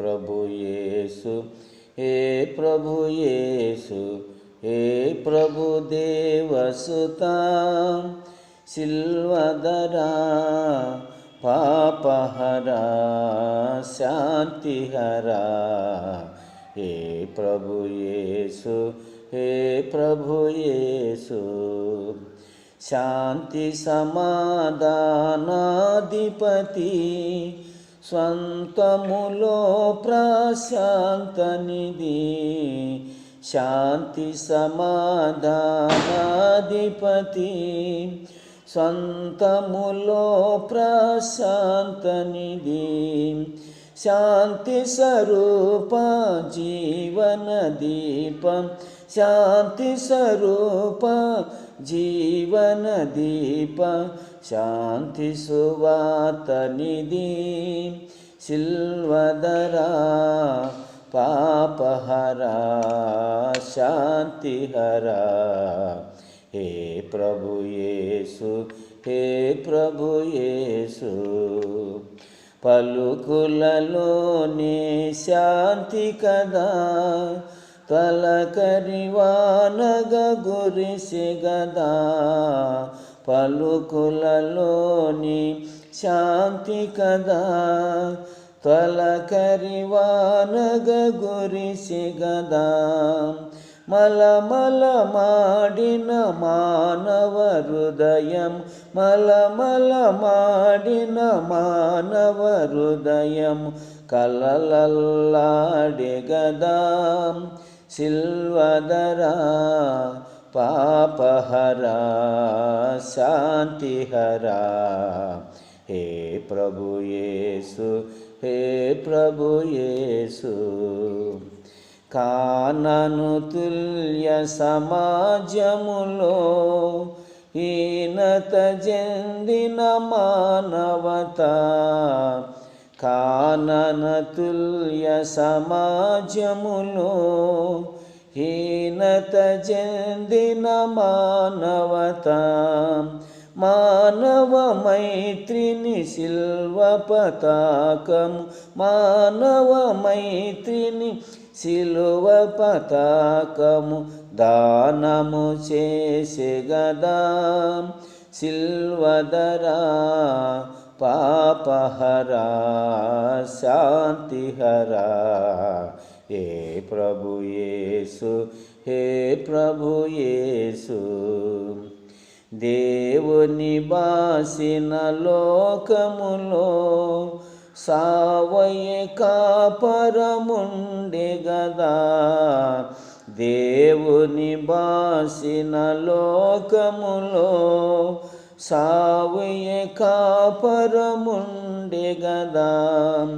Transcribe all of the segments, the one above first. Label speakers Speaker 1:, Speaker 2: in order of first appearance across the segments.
Speaker 1: ప్రభు యేసు ఏ ప్రభు యేసు ఏ ప్రభు దేవసుత సిల్వదరా పాపహరా శాంతిహరా. ఏ ప్రభు యేసు హే ప్రభు యేసు శాంతి సమాధానాధిపతి స్వంతములో ప్రశాంతనిధి శాంతి సమాధానాధిపతి. స్వంతములో ప్రశాంతనిధి శాంతి స్వరూప జీవన దీపం. శాంతి స్వరూప జీవన దీప. శాంతి సువాత నిధి సిల్వదరా పాపహరా శాంతిహరా. హే పలుకులలోనే శాంతి కదా. తలకరివానగ గురిసి గదా పలుకులలోని శాంతి కదా. తలకరివానగ గురిసి గదా మలమల మాడిన మానవ హృదయం మలమల మాడిన మానవ హృదయం కలలల్లాడి గదా సిల్వదరా పాపహరా శాంతిహరా హే ప్రభుయేసు హే ప్రభుయేసు కానను తుల్య సమాజములో హీనత చెందిన మానవత. కానన తుల్య సమాజములో హీనత చెందిన మానవత. మానవ మైత్రిని శిల్వ పతాకం మానవ మైత్రిని శిలువ పతాకము దానము చేసే గదా. సిల్వదరా పాపహరా శాంతిహరా. ఏ ప్రభు యేసు హే ప్రభు యేసు. దేవుని బాసిన లోకములో సావయ కాపరముండె గదా. దేవుని బాసిన లోకములో సావయ కాపరముండె గదా.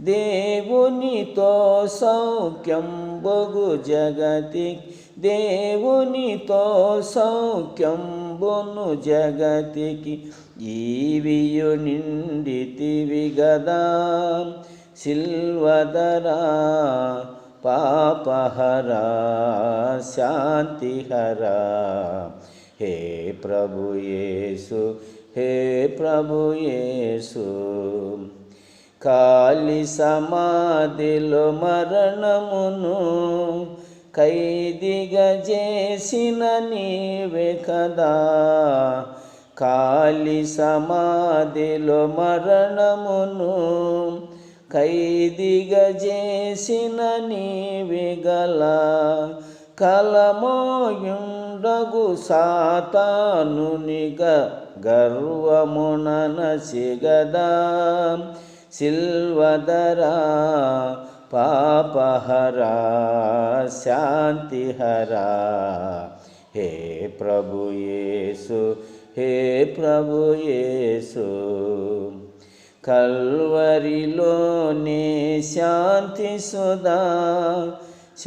Speaker 1: దేవునితో సౌఖ్యం బొగు జగతి. దేవునితో సౌఖ్యం బొను జగతికి. ఈవియు నిండితివి గదా సిల్వదరా పాపహరా శాంతిహరా. హే ప్రభుయేసు హే ప్రభుయేసు కాలి సమాధిలో మరణమును ఖైదిగా చేసిన నీవే కదా. కాలి సమాధిలో మరణమును ఖైదిగా చేసిన నీవిగల కలమోయుండగు సాతానునిగ గర్వమునన సిగదా సిల్వదరా పాపహరా శాంతిహరా. హే ప్రభు యేసు హే ప్రభు యేసు కల్వరిలోనే శాంతి సుధా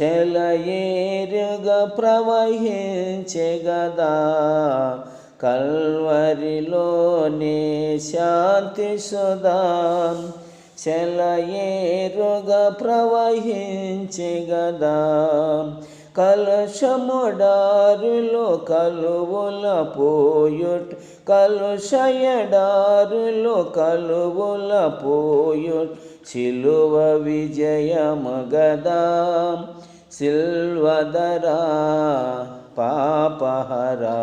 Speaker 1: చెలయేరుగా ప్రవహించెగదా. కల్వరిలోనే శాంతి సుధా చెలయేరుగా ప్రవహించెగదా. కలశముడారులో కలువుల పోయుట్ కలుషయడారులో కలువుల పోయుట్ శిలువ విజయమగదా. సిల్వదరా పాపహరా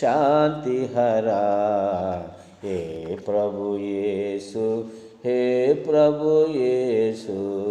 Speaker 1: శాంతిహరా. హే ప్రభు యేసు హే ప్రభు యేసు.